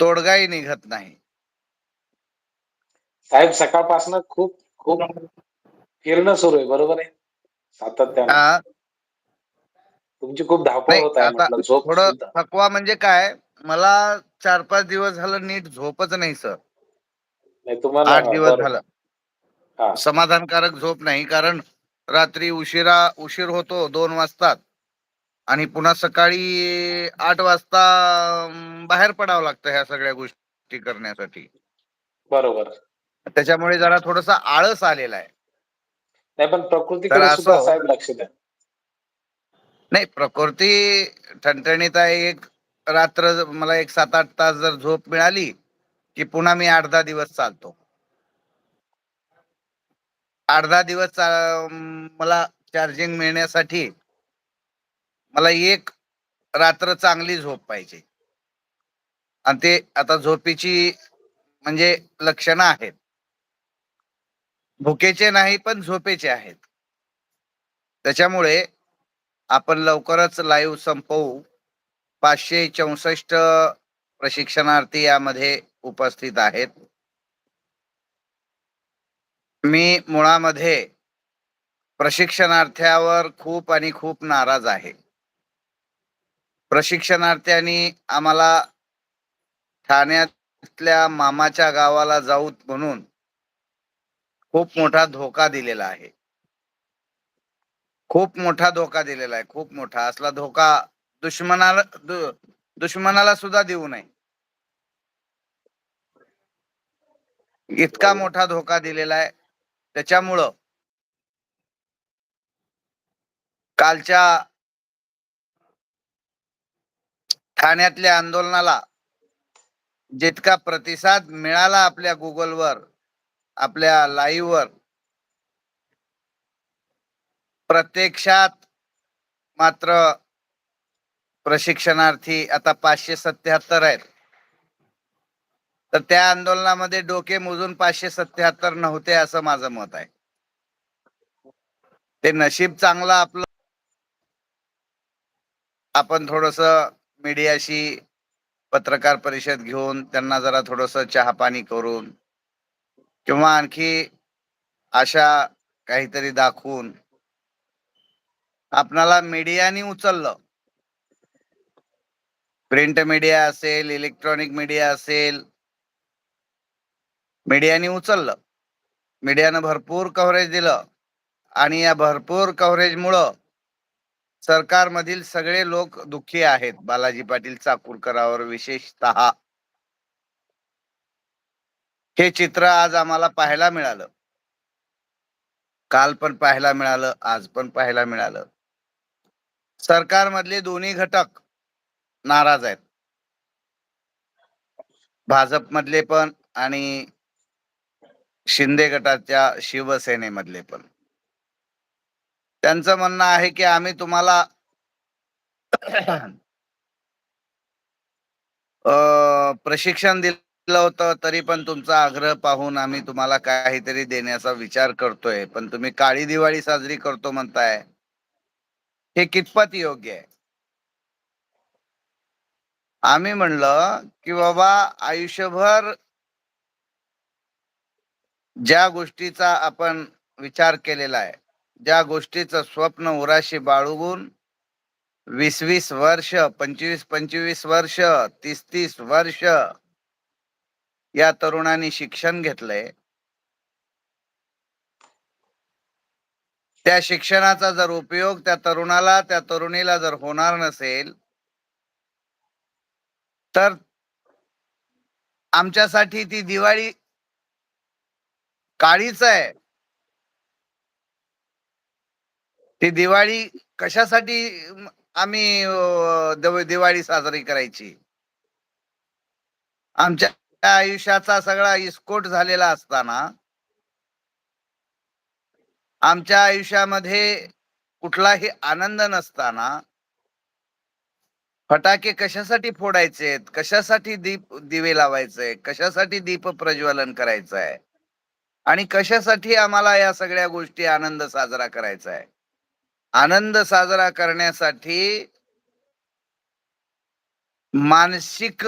तोडगाही निघत नाही. साहेब सकाळपासून खूप खूप फिरणं सुरू आहे बरोबर आहे? सातत्यानं. तुमची खूप धावपळ होत आहे थोडं. थकवा म्हणजे काय मला चार पाच दिवस झालं नीट झोपच नाही सर. नाही तुम्हाला आठ दिवस. झालं. समाधानकारक झोप नाही कारण रात्री उशिरा उशीर होतो दोन वाजतात. आणि पुन्हा सकाळी आठ वाजता अं, बाहेर पडावं लागतं ह्या सगळ्या गोष्टी करण्यासाठी. बरोबर. त्याच्यामुळे जरा थोडासा आळस आलेला आहे. नाही पण तर प्रकृतीकडे असो. सुद्धा साहेब लक्ष द्या. नाही प्रकृती ठणठणीत आहे. एक रात्र ज- मला एक सात आठ तास जर झोप मिळाली की पुन्हा मी आठ दहा दिवस चालतो. आठ दहा दिवस चा- अं, मला चार्जिंग मिळण्यासाठी मला एक रात्र चांगली झोप पाहिजे. आणि ते आता झोपेची म्हणजे लक्षणं आहेत. भुकेचे नाही पण झोपेचे आहेत. त्याच्यामुळे आपण लवकरच लाईव्ह संपवू. पाचशे चौसष्ट प्रशिक्षणार्थी यामध्ये उपस्थित आहेत. मी मुळामध्ये प्रशिक्षणार्थ्यावर खूप आणि खूप नाराज आहे. प्रशिक्षणार्थ्यांनी आम्हाला ठाण्यातल्या मामाच्या गावाला जाऊ म्हणून खूप मोठा धोका दिलेला आहे. खूप मोठा धोका दिलेला आहे खूप मोठा. असला धोका दुश्मनाला दु- दुश्मनाला सुद्धा देऊ नये. इतका मोठा धोका दिलेला आहे. त्याच्यामुळं कालच्या ठाण्यातल्या आंदोलनाला जितका प्रतिसाद मिळाला आपल्या गुगलवर आपल्या लाईव्हवर प्रत्यक्षात मात्र प्रशिक्षणार्थी आता पाचशे सत्याहत्तर आहेत. तर त्या आंदोलनामध्ये डोके मोजून पाचशे सत्याहत्तर नव्हते असं माझं मत आहे. ते नशीब चांगलं आपलं आपण थोडस मीडियाशी पत्रकार परिषद घेऊन त्यांना जरा थोडस चहा पाणी करून किंवा आणखी अशा काहीतरी दाखवून आपणाला मीडियाने उचललं. प्रिंट मीडिया असेल इलेक्ट्रॉनिक मीडिया असेल मीडियाने उचललं. मीडियानं भरपूर कव्हरेज दिलं. आणि या भरपूर कव्हरेजमुळं सरकारमधील सगळे लोक दुःखी आहेत. बालाजी पाटील चाकूरकरावर विशेषतः. हे चित्र आज आम्हाला पाहायला मिळालं. काल पण पाहायला मिळालं आज पण पाहायला मिळालं. सरकारमधले दोन्ही घटक नाराज आहेत. भाजपमधले पण आणि शिंदे गटाच्या शिवसेनेमधले पण. त्यांचं म्हणणं आहे की आम्ही तुम्हाला प्रशिक्षण दिलं होतं तरी पण तुमचा आग्रह पाहून आम्ही तुम्हाला काहीतरी देण्याचा विचार करतोय. पण तुम्ही काळी दिवाळी साजरी करतो म्हणताय. हे कितपत योग्य आहे? आम्ही म्हणलं की बाबा आयुष्यभर ज्या गोष्टीचा आपण विचार केलेला आहे ज्या गोष्टीचं स्वप्न उराशी बाळगून वीस वीस वर्ष पंचवीस पंचवीस वर्ष तीस तीस वर्ष या तरुणांनी शिक्षण घेतलंय. त्या शिक्षणाचा जर उपयोग त्या तरुणाला त्या तरुणीला जर होणार नसेल तर आमच्यासाठी ती दिवाळी काळीच आहे. ती दिवाळी कशासाठी आम्ही दिवाळी साजरी करायची? आमच्या आयुष्याचा सगळा इस्कोट झालेला असताना आमच्या आयुष्यामध्ये कुठलाही आनंद नसताना फटाके कशासाठी फोडायचे कशासाठी दीप दिवे लावायचे? कशासाठी दीप प्रज्वलन करायचं आहे आणि कशासाठी आम्हाला या सगळ्या गोष्टी आनंद साजरा करायचा आहे आनंद साजरा करण्यासाठी मानसिक